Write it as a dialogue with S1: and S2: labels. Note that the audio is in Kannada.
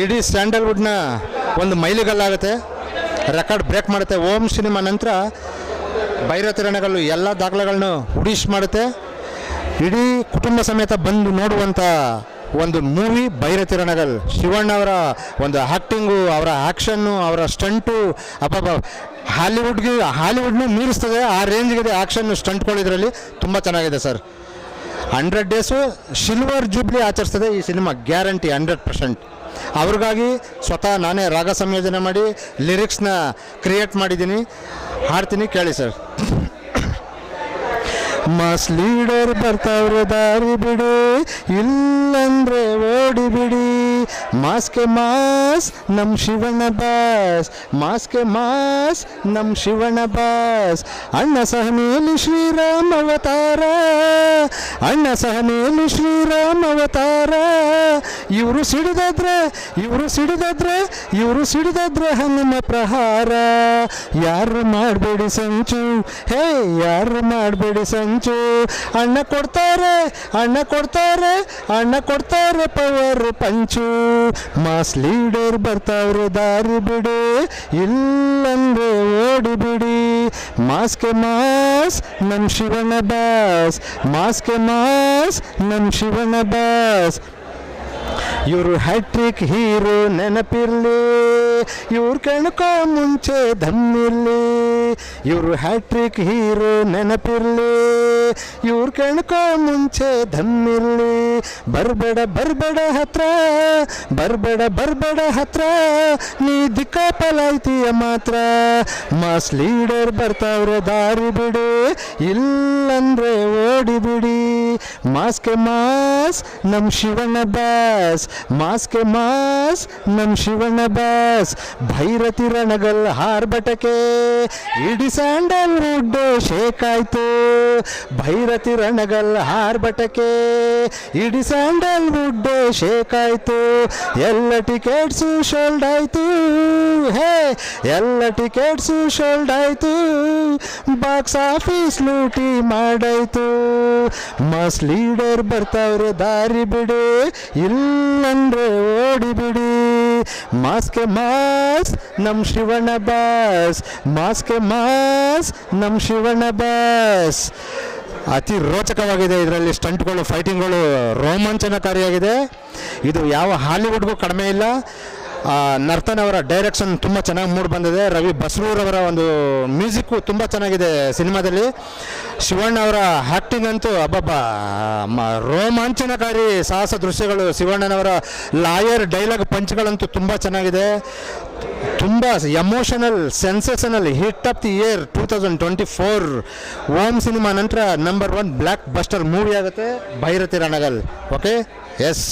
S1: ಇಡೀ ಸ್ಯಾಂಡಲ್ವುಡ್ನ ಒಂದು ಮೈಲಿಗಲ್ಲಾಗುತ್ತೆ. ರೆಕಾರ್ಡ್ ಬ್ರೇಕ್ ಮಾಡುತ್ತೆ. ಓಂ ಸಿನಿಮಾ ನಂತರ ಭೈರತಿರಣಗಳು ಎಲ್ಲ ದಾಖಲೆಗಳನ್ನು ಹುಡಿಶ್ ಮಾಡುತ್ತೆ. ಇಡೀ ಕುಟುಂಬ ಸಮೇತ ಬಂದು ನೋಡುವಂಥ ಒಂದು ಮೂವಿ ಭೈರತಿರಣಗಲ್ ಶಿವಣ್ಣ ಅವರ ಒಂದು ಆ್ಯಕ್ಟಿಂಗು ಅವರ ಆ್ಯಕ್ಷನ್ನು ಅವರ ಸ್ಟಂಟು, ಅಬ್ಬಬ್ಬ. ಹಾಲಿವುಡ್ಗೆ, ಹಾಲಿವುಡ್ನು ಮೀರಿಸ್ತದೆ. ಆ ರೇಂಜ್ಗಿದೆ ಆ್ಯಕ್ಷನ್ ಸ್ಟಂಟ್ಗಳಿದ್ರಲ್ಲಿ ತುಂಬ ಚೆನ್ನಾಗಿದೆ sir. Hundred days silver jubilee ಆಚರಿಸ್ತದೆ ಈ ಸಿನಿಮಾ. Guarantee hundred percent. ಅವ್ರಿಗಾಗಿ ಸ್ವತಃ ನಾನೇ ರಾಗ ಸಂಯೋಜನೆ ಮಾಡಿ ಲಿರಿಕ್ಸ್ನ ಕ್ರಿಯೇಟ್ ಮಾಡಿದ್ದೀನಿ. ಹಾಡ್ತೀನಿ, ಕೇಳಿ ಸರ್. ಮಾಸ್ ಲೀಡರ್ ಬರ್ತಾವ್ರೆ ದಾರಿ ಬಿಡಿ, ಇಲ್ಲಂದ್ರೆ ಓಡಿ ಮಾಸ್ಕೆ ಮಾಸ್ ನಮ್ಮ ಶಿವಣ್ಣ ಬಾಸ್ ಮಾಸ್ಕೆ ಮಾಸ್ ನಮ್ಮ ಶಿವಣ್ಣ ಬಾಸ್ ಅಣ್ಣ ಸಹನೆಯಲ್ಲಿ ಶ್ರೀರಾಮ ಅವತಾರ. ಅಣ್ಣ ಸಹನೆಯಲ್ಲಿ ಶ್ರೀರಾಮ ಅವತಾರ. ಇವರು ಸಿಡಿದಾದ್ರೆ ಇವರು ಸಿಡಿದಾದ್ರೆ ಇವರು ಸಿಡಿದಾದ್ರೆ ಹನುಮ ಪ್ರಹಾರ. ಯಾರು ಮಾಡಬೇಡಿ ಸಂಚು? ಹೇ, ಯಾರು ಮಾಡಬೇಡಿ ಸಂಚು? ಅಣ್ಣ ಕೊಡ್ತಾರೆ ಅಣ್ಣ ಕೊಡ್ತಾರೆ ಅಣ್ಣ ಕೊಡ್ತಾರೆ ಪವರ್ ಪಂಚು. ಮಾಸ್ ಲೀಡರ್ ಬರ್ತಾವ್ರೆ, ದಾರಿ ಬಿಡಿ. ಇಲ್ಲಂದ್ರೆ ಓಡಿ ಬಿಡಿ ಮಾಸ್ಕೆ ಮಾಸ್ ನಮ್ ಶಿವಣ್ಣ ಬಾಸ್ ಮಾಸ್ಕೆ ಮಾಸ್ ನಮ್ ಶಿವಣ್ಣ ಬಾಸ್ ಇವರು ಹ್ಯಾಟ್ರಿಕ್ ಹೀರೋ ನೆನಪಿರ್ಲಿ. ಇವ್ರು ಕಣ್ಕೋ ಮುಂಚೆ ದಮ್ಮಿರ್ಲಿ. ಇವರು ಹ್ಯಾಟ್ರಿಕ್ ಹೀರೋ ನೆನಪಿರ್ಲಿ. ಇವ್ರು ಕಣ್ಕೋ ಮುಂಚೆ ದಮ್ಮಿರ್ಲಿ. ಬರ್ಬೇಡ ಬರ್ಬೇಡ ಹತ್ರ. ಬರ್ಬೇಡ ಬರ್ಬೇಡ ಹತ್ರ. ನೀ ದಿಕ್ಕಾಪಲಾಯ್ತೀಯ ಮಾತ್ರ. ಮಾಸ್ ಲೀಡರ್ ಬರ್ತಾವ್ರೆ ದಾರಿ ಬಿಡಿ. ಇಲ್ಲಂದ್ರೆ ಓಡಿ ಬಿಡಿ ಮಾಸ್ಕೆ ಮಾಸ್ ನಮ್ ಶಿವಣ್ಣ ಬಾಸ್ ಮಾಸ್ಕೆ ಮಾಸ್ ನಮ್ ಶಿವಣ್ಣ ಬಾಸ್ ಭೈರತಿ ರಣಗಲ್ ಹಾರ್ಬಟಕೆ ಇಡೀ ಸ್ಯಾಂಡಲ್ ವುಡ್ ಶೇಕ್ ಆಯ್ತು ಭೈರತಿ ರಣಗಲ್ ಹಾರ್ಬಟಕೆ ಇಡೀ ಸ್ಯಾಂಡಲ್ ವುಡ್ ಶೇಕಾಯ್ತು ಎಲ್ಲ ಟಿಕೆಟ್ಸು ಶೋಲ್ಡ್ ಆಯ್ತು ಹೇ ಎಲ್ಲ ಟಿಕೆಟ್ಸು ಶೋಲ್ಡ್ ಆಯ್ತು ಬಾಕ್ಸ್ ಆಫೀಸ್ ಲೂಟಿ ಮಾಡಾಯ್ತು ಮಾಸ್ ಲೀಡರ್ ಬರ್ತಾವ್ರೆ, ದಾರಿ ಬಿಡಿ, ಇಲ್ಲಂದ್ರೆ ಓಡಿ ಬಿಡಿ ಮಾಸ್ಕೆ ಮಾಸ್ ನಮ್ ಶಿವಣ್ಣ ಬಾಸ್. ಮಾಸ್ಕೆ ಮಾಸ್ ನಮ್ ಶಿವಣ್ಣ ಬಾಸ್. ಅತಿ ರೋಚಕವಾಗಿದೆ ಇದರಲ್ಲಿ ಸ್ಟಂಟ್ಗಳು ಫೈಟಿಂಗ್ಗಳು ರೋಮಾಂಚನಕಾರಿಯಾಗಿದೆ. ಇದು ಯಾವ ಹಾಲಿವುಡ್ಗೂ ಕಡಿಮೆ ಇಲ್ಲ. ನರ್ತನ್ ಅವರ ಡೈರೆಕ್ಷನ್ ತುಂಬ ಚೆನ್ನಾಗಿ ಮೂಡಿ ಬಂದಿದೆ. ರವಿ ಬಸರೂರವರ ಒಂದು ಮ್ಯೂಸಿಕ್ಕು ತುಂಬ ಚೆನ್ನಾಗಿದೆ ಸಿನಿಮಾದಲ್ಲಿ. ಶಿವಣ್ಣ ಅವರ ಆ್ಯಕ್ಟಿಂಗ್ ಅಂತೂ ಅಬ್ಬಬ್ಬ ರೋಮಾಂಚನಕಾರಿ ಸಾಹಸ ದೃಶ್ಯಗಳು. ಶಿವಣ್ಣನವರ ಲಾಯರ್ ಡೈಲಾಗ್ ಪಂಚ್ಗಳಂತೂ ತುಂಬ ಚೆನ್ನಾಗಿದೆ. ತುಂಬ emotional sensational hit of the year two thousand twenty four Om cinema ನಂತರ number one blockbuster movie ಆಗುತ್ತೆ. ಭೈರತಿ ರಣಗಲ್. Okay yes